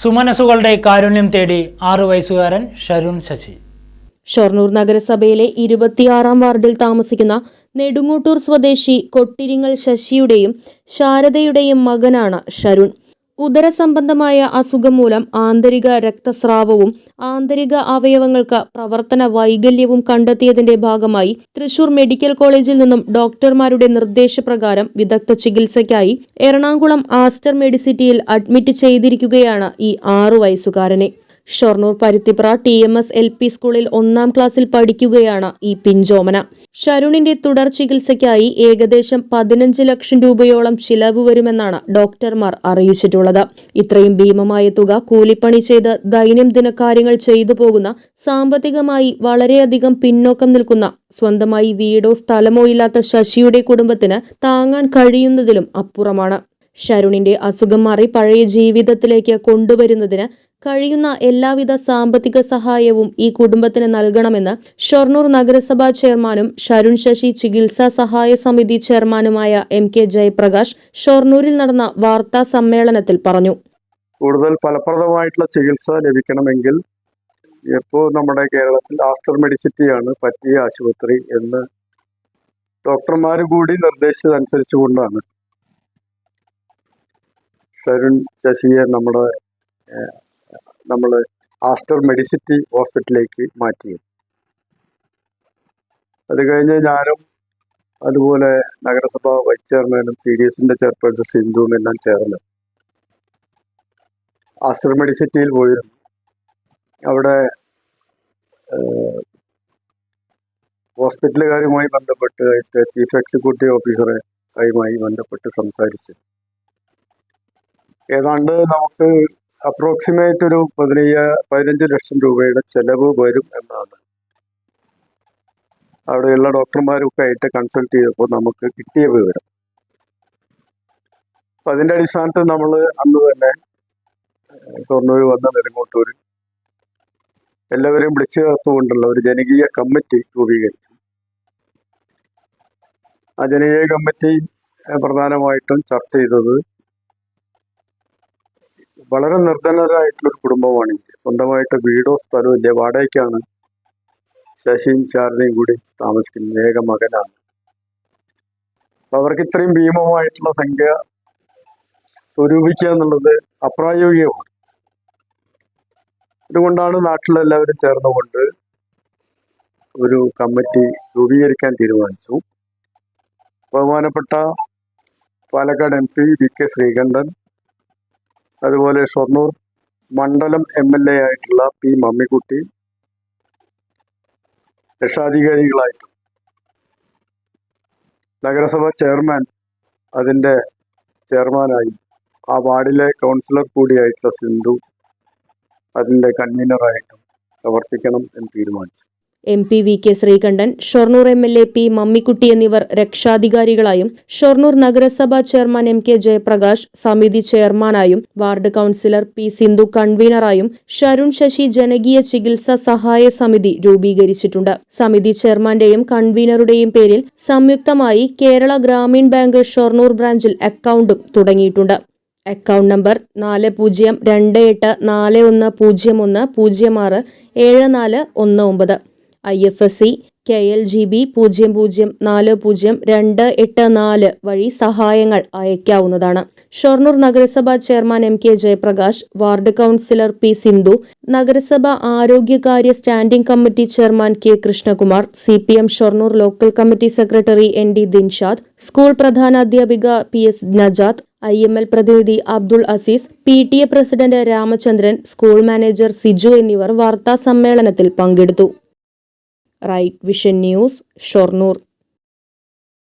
സുമനസുകളുടെ കാരുണ്യം തേടി ആറു വയസ്സുകാരൻ ഷരുൺ ശശി. ഷൊർണൂർ നഗരസഭയിലെ ഇരുപത്തിയാറാം വാർഡിൽ താമസിക്കുന്ന നെടുങ്ങോട്ടൂർ സ്വദേശി കൊട്ടിരിങ്ങൽ ശശിയുടെയും ശാരദയുടെയും മകനാണ് ഷരുൺ. ഉദരസംബന്ധമായ അസുഖം മൂലം ആന്തരിക രക്തസ്രാവവും ആന്തരിക അവയവങ്ങൾക്ക് പ്രവർത്തന വൈകല്യവും കണ്ടെത്തിയതിന്റെ ഭാഗമായി തൃശൂർ മെഡിക്കൽ കോളേജിൽ നിന്നും ഡോക്ടർമാരുടെ നിർദ്ദേശപ്രകാരം വിദഗ്ധ ചികിത്സയ്ക്കായി എറണാകുളം ആസ്റ്റർ മെഡിസിറ്റിയിൽ അഡ്മിറ്റ് ചെയ്തിരിക്കുകയാണ് ഈ ആറു വയസ്സുകാരനെ. Shoranur Paruthipra T M S L P സ്കൂളിൽ ഒന്നാം ക്ലാസ്സിൽ പഠിക്കുകയാണ് ഈ പിഞ്ചോമന. ഷരുണിന്റെ തുടർ ചികിത്സയ്ക്കായി ഏകദേശം പതിനഞ്ച് ലക്ഷം രൂപയോളം ചിലവ് വരുമെന്നാണ് ഡോക്ടർമാർ അറിയിച്ചിട്ടുള്ളത്. ഇത്രയും ഭീമമായ തുക കൂലിപ്പണി ചെയ്ത് ദൈനംദിന കാര്യങ്ങൾ ചെയ്തു പോകുന്ന സാമ്പത്തികമായി വളരെയധികം പിന്നോക്കം നിൽക്കുന്ന സ്വന്തമായി വീടോ സ്ഥലമോ ഇല്ലാത്ത ശശിയുടെ കുടുംബത്തിന് താങ്ങാൻ കഴിയുന്നതിലും അപ്പുറമാണ്. ഷരുണിന്റെ അസുഖം മാറി പഴയ ജീവിതത്തിലേക്ക് കൊണ്ടുവരുന്നതിന് കഴിയുന്ന എല്ലാവിധ സാമ്പത്തിക സഹായവും ഈ കുടുംബത്തിന് നൽകണമെന്ന് ഷൊർണൂർ നഗരസഭാ ചെയർമാനും ഷരുൺ ശശി ചികിത്സാ സഹായ സമിതി ചെയർമാനുമായ എം കെ ജയപ്രകാശ് ഷൊർണൂരിൽ നടന്ന വാർത്താ സമ്മേളനത്തിൽ പറഞ്ഞു. കൂടുതൽ ഫലപ്രദമായിട്ടുള്ള ചികിത്സ ലഭിക്കണമെങ്കിൽ ഇപ്പോൾ നമ്മുടെ കേരളത്തിൽ ആസ്റ്റർ മെഡിസിറ്റിയാണ് പറ്റിയ ആശുപത്രി എന്ന് ഡോക്ടർമാർ കൂടി നിർദ്ദേശിച്ചതനുസരിച്ചുകൊണ്ടാണ്. കൊണ്ടാണ് ഷരുൺ ശശിയെ നമ്മുടെ നമ്മൾ ആസ്റ്റർ മെഡിസിറ്റി ഹോസ്പിറ്റലിലേക്ക് മാറ്റിയത് അത് കഴിഞ്ഞ് ഞാനും അതുപോലെ നഗരസഭ വൈസ് ചെയർമാനും പി ഡി എസിന്റെ ചെയർപേഴ്സൺ സിന്ധുവും എല്ലാം ചേർന്ന് ആസ്റ്റർ മെഡിസിറ്റിയിൽ പോയിരുന്നു. അവിടെ ഹോസ്പിറ്റലുകാരുമായി ബന്ധപ്പെട്ട് ചീഫ് എക്സിക്യൂട്ടീവ് ഓഫീസറെ ആയുമായി ബന്ധപ്പെട്ട് സംസാരിച്ച്. ഏതാണ്ട് നമുക്ക് അപ്രോക്സിമേറ്റ് ഒരു പതിനയ്യ പതിനഞ്ച് ലക്ഷം രൂപയുടെ ചെലവ് വരും എന്നാണ്. അവിടെയുള്ള ഡോക്ടർമാരൊക്കെ ആയിട്ട് കൺസൾട്ട് ചെയ്തപ്പോൾ നമുക്ക് കിട്ടിയ വിവരം. അപ്പം അതിന്റെ അടിസ്ഥാനത്തിൽ നമ്മൾ അന്ന് തന്നെ ഷൊർണൂർ വന്ന നെടുങ്ങോട്ടൂർ എല്ലാവരെയും വിളിച്ചു ചേർത്തുകൊണ്ടുള്ള ഒരു ജനകീയ കമ്മിറ്റി രൂപീകരിച്ചു. ആ ജനകീയ കമ്മിറ്റി പ്രധാനമായിട്ടും ചർച്ച ചെയ്തത് വളരെ നിർധനരായിട്ടുള്ളൊരു കുടുംബമാണ് സ്വന്തമായിട്ട് വീടോ സ്ഥലമോ ഇല്ല. വാടകയ്ക്കാണ് ശശിയും ശാരദയും കൂടി താമസിക്കുന്നത്. ഏക മകനാണ്. അപ്പൊ അവർക്ക് ഇത്രയും ഭീമമായിട്ടുള്ള സംഖ്യ സ്വരൂപിക്കുക എന്നുള്ളത് അപ്രായോഗികമാണ്. അതുകൊണ്ടാണ് നാട്ടിലെല്ലാവരും ചേർന്നുകൊണ്ട് ഒരു കമ്മിറ്റി രൂപീകരിക്കാൻ തീരുമാനിച്ചു. ബഹുമാനപ്പെട്ട Palakkad M P V K Sreekandan അതുപോലെ ഷൊർണൂർ മണ്ഡലം എം എൽ എ ആയിട്ടുള്ള പി മമ്മിക്കുട്ടി രക്ഷാധികാരികളായിട്ടും നഗരസഭ ചെയർമാൻ അതിന്റെ ചെയർമാനായി ആ വാർഡിലെ കൗൺസിലർ കൂടിയായിട്ടുള്ള സിന്ധു അതിന്റെ കൺവീനറായിട്ടും പ്രവർത്തിക്കണം എന്ന് തീരുമാനിച്ചു. M P V K Sreekandan Shoranur M L A P Mammikutty എന്നിവർ രക്ഷാധികാരികളായും ഷൊർണൂർ നഗരസഭാ ചെയർമാൻ എം കെ ജയപ്രകാശ് സമിതി ചെയർമാനായും വാർഡ് കൌൺസിലർ പി സിന്ധു കൺവീനറായും ഷരുൺ ശശി ജനകീയ ചികിത്സാ സഹായ സമിതി രൂപീകരിച്ചിട്ടുണ്ട്. സമിതി ചെയർമാന്റെയും കൺവീനറുടെയും പേരിൽ സംയുക്തമായി കേരള ഗ്രാമീൺ ബാങ്ക് ഷൊർണൂർ ബ്രാഞ്ചിൽ അക്കൗണ്ടും തുടങ്ങിയിട്ടുണ്ട്. അക്കൗണ്ട് നമ്പർ നാല് പൂജ്യം രണ്ട് എട്ട് നാല് ഒന്ന് പൂജ്യം ഒന്ന് പൂജ്യം ആറ് ഏഴ് നാല് ഒന്ന് ഒമ്പത്. I F S C K L G B പൂജ്യം പൂജ്യം നാല് പൂജ്യം രണ്ട് എട്ട് നാല് വഴി സഹായങ്ങൾ അയക്കാവുന്നതാണ് ഷൊർണൂർ നഗരസഭാ chairman M K Jayaprakash ward councillor P Sindhu നഗരസഭ ആരോഗ്യകാര്യ standing committee chairman K Krishnakumar C P M Shoranur local committee secretary N D Dinshad school പ്രധാനാധ്യാപിക P S Najath I M L പ്രതിനിധി Abdul Azeez P T A president Ramachandran school manager Siju എന്നിവർ വാർത്താ സമ്മേളനത്തിൽ പങ്കെടുത്തു. Right vision news Shoranur